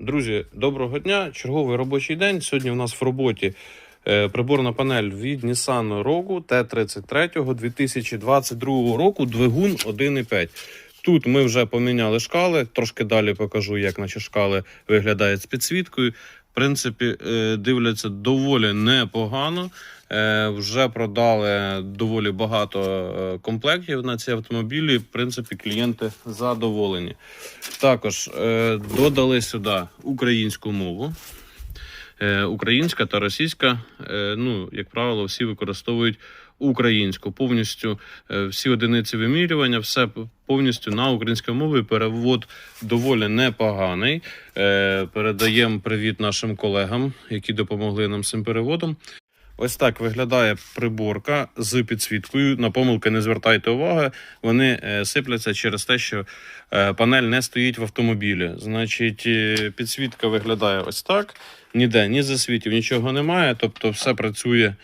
Друзі, доброго дня! Черговий робочий день. Сьогодні у нас в роботі е, приборна панель від Nissan Rogue T33 2022 року, двигун 1.5. Тут ми вже поміняли шкали, трошки далі покажу, як наші шкали виглядають з підсвіткою. Принципі, е, дивляться доволі непогано. Е, Вже продали доволі багато е, комплектів на ці автомобілі. В принципі, клієнти задоволені. Також додали сюди українську мову. Українська та російська, ну, як правило, всі використовують українську. Повністю е, всі одиниці вимірювання, все повністю на українській мові. Перевод доволі непоганий. Е, Передаємо привіт нашим колегам, які допомогли нам з цим переводом. Ось так виглядає приборка з підсвіткою. На помилки не звертайте уваги. Вони е, сипляться через те, що е, панель не стоїть в автомобілі. Значить, е, підсвітка виглядає ось так. Ніде ні засвітів, нічого немає. Тобто, все працює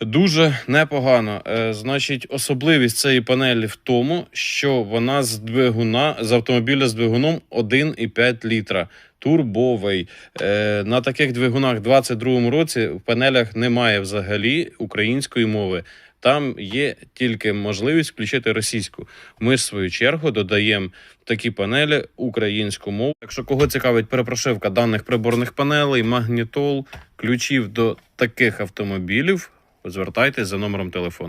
дуже непогано. Е, Значить, особливість цієї панелі в тому, що вона з двигуна з автомобіля з двигуном 1,5 літра. Турбовий. Е, на таких двигунах в 22-му році в панелях немає взагалі української мови. Там є тільки можливість включити російську. Ми, в свою чергу, додаємо в такі панелі українську мову. Якщо кого цікавить перепрошивка даних приборних панелей, магнітол, ключів до таких автомобілів, звертайтесь за номером телефону.